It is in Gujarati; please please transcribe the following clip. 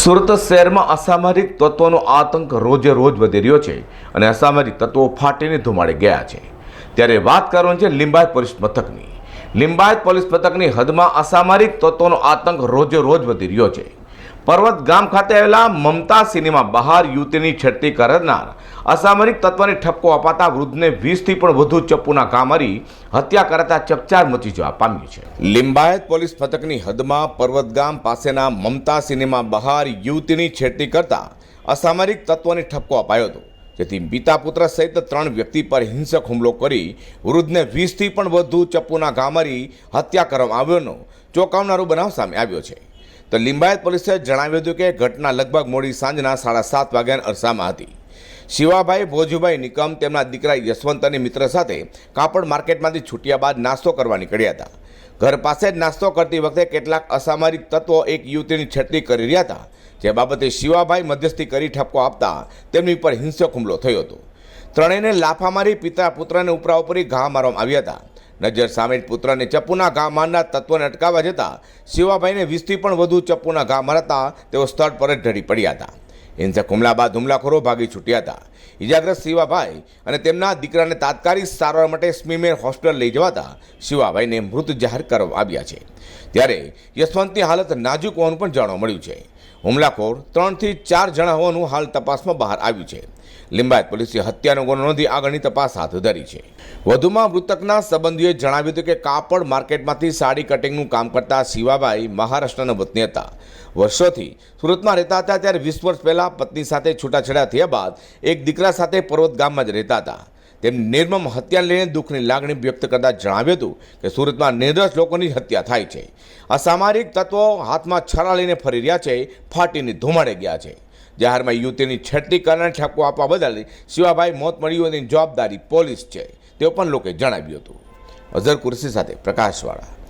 સુરત શહેરમાં અસામાજિક તત્વોનો આતંક રોજે રોજ વધી રહ્યો છે અને અસામાજિક તત્વો ફાટીને ધુમાડે ગયા છે. ત્યારે વાત કરવાની છે લિંબાયત પોલીસ મથકની. લિંબાયત પોલીસ મથકની હદમાં અસામાજિક તત્વોનો આતંક રોજે રોજ વધી રહ્યો છે. પર્વત ગામ ખાતે આવેલા મમતા સિનેમા બહાર યુવતીની છેડતી કરનાર અસામરિક તત્વને ઠપકો અપાતા વૃદ્ધને વીસથી પણ વધુ ચપ્પુના કામરી હત્યા કરાતા ચકચાર મચી જવા પામ્યું છે. લિંબાયત પોલીસ મથકની હદમાં પર્વત ગામ પાસેના મમતા સિનેમા બહાર યુવતીની છેડતી કરતા અસામરિક તત્વોને ઠપકો અપાયો હતો. જેથી પિતા પુત્ર સહિત ત્રણ વ્યક્તિ પર હિંસક હુમલો કરી વૃદ્ધને વીસથી પણ વધુ ચપ્પુના ગામરી હત્યા કરવામાં આવ્યોનો ચોંકાવનારો બનાવ સામે આવ્યો છે. તો લિંબાયત પોલીસે જણાવ્યું હતું કે ઘટના લગભગ મોડી સાંજના સાડા સાત વાગ્યાના અરસામાં હતી. શિવાભાઈ ભોજુભાઈ નિકમ તેમના દીકરા યશવંત અને મિત્ર સાથે કાપડ માર્કેટમાંથી છૂટ્યા બાદ નાસ્તો કરવા નીકળ્યા હતા. ઘર પાસે જ નાસ્તો કરતી વખતે કેટલાક અસામરિક તત્વો એક યુવતીની છટણી કરી રહ્યા હતા, જે બાબતે શિવાભાઈ મધ્યસ્થી કરી ઠપકો આપતા તેમની પર હિંસક હુમલો થયો હતો. ત્રણેયને લાફા મારી પિતા પુત્રને ઉપરા ઉપરી ઘા મારવામાં આવ્યા હતા. નજર સામે પુત્રને ચપ્પુના ઘા મારનાર તત્વને અટકાવવા જતાં શિવાભાઈને વીસથી પણ વધુ ચપ્પુના ઘા મારતા તેઓ સ્થળ પર જ ઢળી પડ્યા હતા. હિંસક હુમલા બાદ હુમલાખોરો ભાગી છૂટ્યા હતા. ઇજાગ્રસ્ત શિવાભાઈ અને તેમના દીકરાને તાત્કાલિક સારવાર માટે સ્મીમેર હોસ્પિટલ લઈ જવાતા શિવાભાઈને મૃત જાહેર કરવામાં આવ્યા છે. ત્યારે યશવંતની હાલત નાજુક હોવાનું પણ જાણવા મળ્યું છે. હુમલાખોર ત્રણથી ચાર જણા હોવાનું હાલ તપાસમાં બહાર આવ્યું છે. લિંબાયત પોલીસે હત્યાનો ગુનો નોંધી આગળની તપાસ હાથ ધરી છે. વધુમાં મૃતકના સંબંધીઓએ જણાવ્યું હતું કે કાપડ માર્કેટમાંથી સાડી કટિંગનું કામ કરતા શિવાભાઈ મહારાષ્ટ્રના વતની હતા. વર્ષોથી સુરતમાં રહેતા હતા, ત્યારે વીસ વર્ષ પહેલાં પત્ની સાથે છૂટાછેડા થયા બાદ એક દીકરા સાથે પર્વત ગામમાં જ રહેતા હતા. તેમની નિર્મમ હત્યાને લઈને દુઃખની લાગણી વ્યક્ત કરતા જણાવ્યું હતું કે સુરતમાં નિર્દોષ લોકોની હત્યા થાય છે. અસામરિક તત્વો હાથમાં છરા લઈને ફરી રહ્યા છે, ફાટીને ધુમાડે ગયા છે. જાહેરમાં યુવતીની છેડતી કારણે ઠપકો આપવા બદલ શિવાભાઈ મોત મળ્યું હોવાની જવાબદારી પોલીસ છે, તેઓ પણ લોકોએ જણાવ્યું હતું. અઝર કુર્સી સાથે પ્રકાશવાળા.